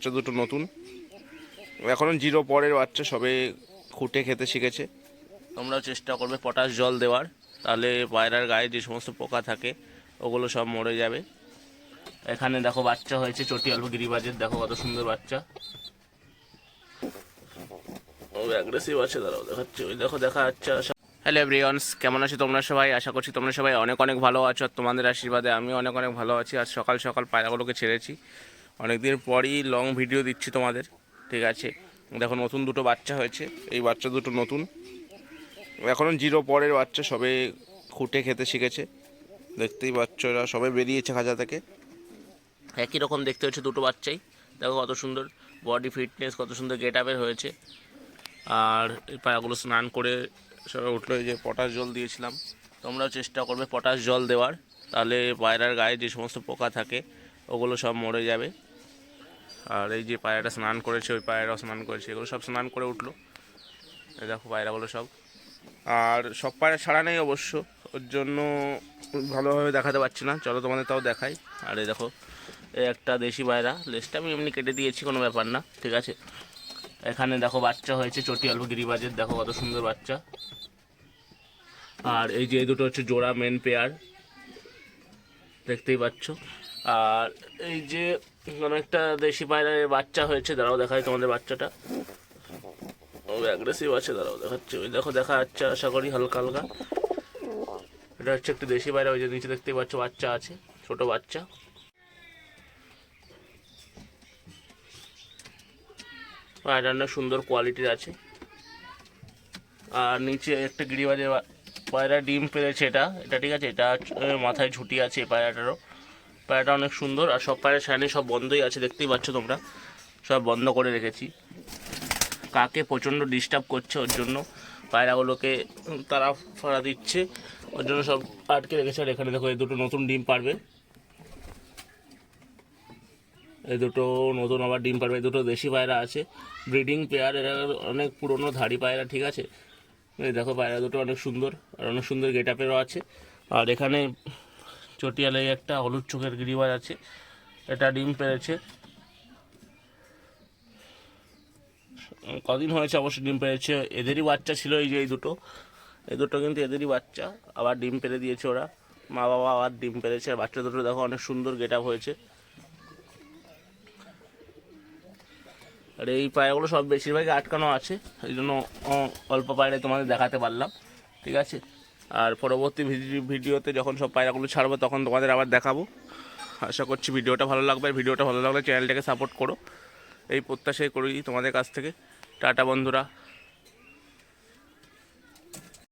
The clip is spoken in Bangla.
বাচ্চা দুটো নতুন। এখনও জিরো পরের বাচ্চা, সবে খুঁটে খেতে শিখেছে। তোমরাও চেষ্টা করবে পটাশ জল দেওয়ার। তাহলে পায়রার গায়ে যে সমস্ত পোকা থাকে, ওগুলো সব মরে যাবে। এখানে দেখো বাচ্চা হয়েছে চটি অল্প গিরিবাজের। দেখো কত সুন্দর বাচ্চা। ও আছে, দাঁড়াও দেখাচ্ছে। ওই দেখো দেখা যাচ্ছে হ্যালো এভরিওয়ানস কেমন আছো তোমরা সবাই? আশা করছি তোমরা সবাই অনেক অনেক ভালো আছো। আর তোমাদের আশীর্বাদে আমি অনেক অনেক ভালো আছি। আর সকাল সকাল পায়রাগুলোকে ছেড়েছি। অনেকদিন পরই লং ভিডিও দিচ্ছি তোমাদের, ঠিক আছে? দেখো, নতুন দুটো বাচ্চা হয়েছে। এই বাচ্চা দুটো নতুন। এখনও জিরো পরের বাচ্চা, সবে খুঁটে খেতে শিখেছে। দেখতেই বাচ্চারা সবে বেরিয়েছে খাঁচা থেকে। একই রকম দেখতে হচ্ছে দুটো বাচ্চাই। দেখো কত সুন্দর বডি ফিটনেস কত সুন্দর গেট আপের হয়েছে। আর এই পায়াগুলো স্নান করে সবাই উঠল যে পটাশ জল দিয়েছিলাম। তোমরাও চেষ্টা করবে পটাশ জল দেওয়ার। তাহলে পায়রার গায়ে যে সমস্ত পোকা থাকে, ওগুলো সব মরে যাবে। আর এই যে পায়রাটা স্নান করেছে, ওই পায়রাও স্নান করেছে, এগুলো সব স্নান করে উঠল। দেখো পায়রাগুলো সব। আর সব পায়রা ছাড়া নেই অবশ্য, ওর জন্য ভালোভাবে দেখাতে পারছি না। চলো তোমাদের তাও দেখাই। আর এই দেখো, এই একটা দেশি পায়রা। লেজটা আমি এমনি কেটে দিয়েছি, কোনো ব্যাপার না, ঠিক আছে? এখানে দেখো বাচ্চা হয়েছে, চটি অল্প গিরিবাজের দেখো কত সুন্দর বাচ্চা। আর এই যে দুটো হচ্ছে জোড়া মেন পেয়ার দেখতেই পাচ্ছ? আর এই যে অনেকটা দেশি পায়রার বাচ্চা হয়েছে, দাঁড়াও দেখাই তোমাদের বাচ্চাটা। ও অ্যাগ্রেসিভ আছে, দাঁড়াও দেখাচ্ছে। ওই দেখো, দেখা যাচ্ছে আশা করি হালকা হালকা। এটা হচ্ছে একটু দেশি পায়রা, ওই যে নিচে দেখতেই পাচ্ছ বাচ্চা আছে, ছোট বাচ্চা। পায়রা অনেক সুন্দর কোয়ালিটির আছে। আর নিচে একটা গিরিবাজে পায়রা ডিম পেরেছে এটা। এটা ঠিক আছে, এটা মাথায় ঝুটি আছে পায়রাটারও। পায়রাটা অনেক সুন্দর আর সব পায়রা সাইনে সব বন্ধই আছে, দেখতেই পাচ্ছ তোমরা। সব বন্ধ করে রেখেছি। কাকে প্রচণ্ড ডিস্টার্ব করছে ওর জন্য পায়রাগুলোকে তারা ফাড়া দিচ্ছে, ওর জন্য সব আটকে রেখেছে। আর এখানে দেখো, এই দুটো নতুন ডিম পারবে। এই দুটো নতুন আবার ডিম পারবে। এই দুটো দেশি পায়রা আছে। ব্রিডিং পেয়ার এরা অনেক পুরনো ধাড়ি পায়রা, ঠিক আছে? এই দেখো, পায়রা দুটো অনেক সুন্দর, আর অনেক সুন্দর গেট আপেরও আছে। আর এখানে চটিয়ালে একটা হলুদ চোখের গিরিবাজ আছে। এটা ডিম পেরেছে। কদিন হয়েছে অবশ্যই ডিম পেরেছে। এদেরই বাচ্চা ছিল এই যে এই দুটো। এই দুটো কিন্তু এদেরই বাচ্চা। আবার ডিম পেরে দিয়েছে ওরা। মা বাবা আবার ডিম পেরেছে। আর বাচ্চা দুটো দেখো অনেক সুন্দর গেট আপ হয়েছে। আর এই পায়রাগুলো সব বেশিরভাগই আটকানো আছে। এই জন্য অল্প পায়রাই তোমাদের দেখাতে পারলাম। ঠিক আছে? আর পরবর্তী ভিডি- ভিডিওতে যখন সব পায়রাগুলো ছাড়বো, তখন তোমাদের আবার দেখাবো। আশা করছি ভিডিওটা ভালো লাগবে। ভিডিওটা ভালো লাগলে চ্যানেলটাকে সাপোর্ট করো। এই প্রত্যাশাই করি তোমাদের কাছ থেকে। টাটা বন্ধুরা।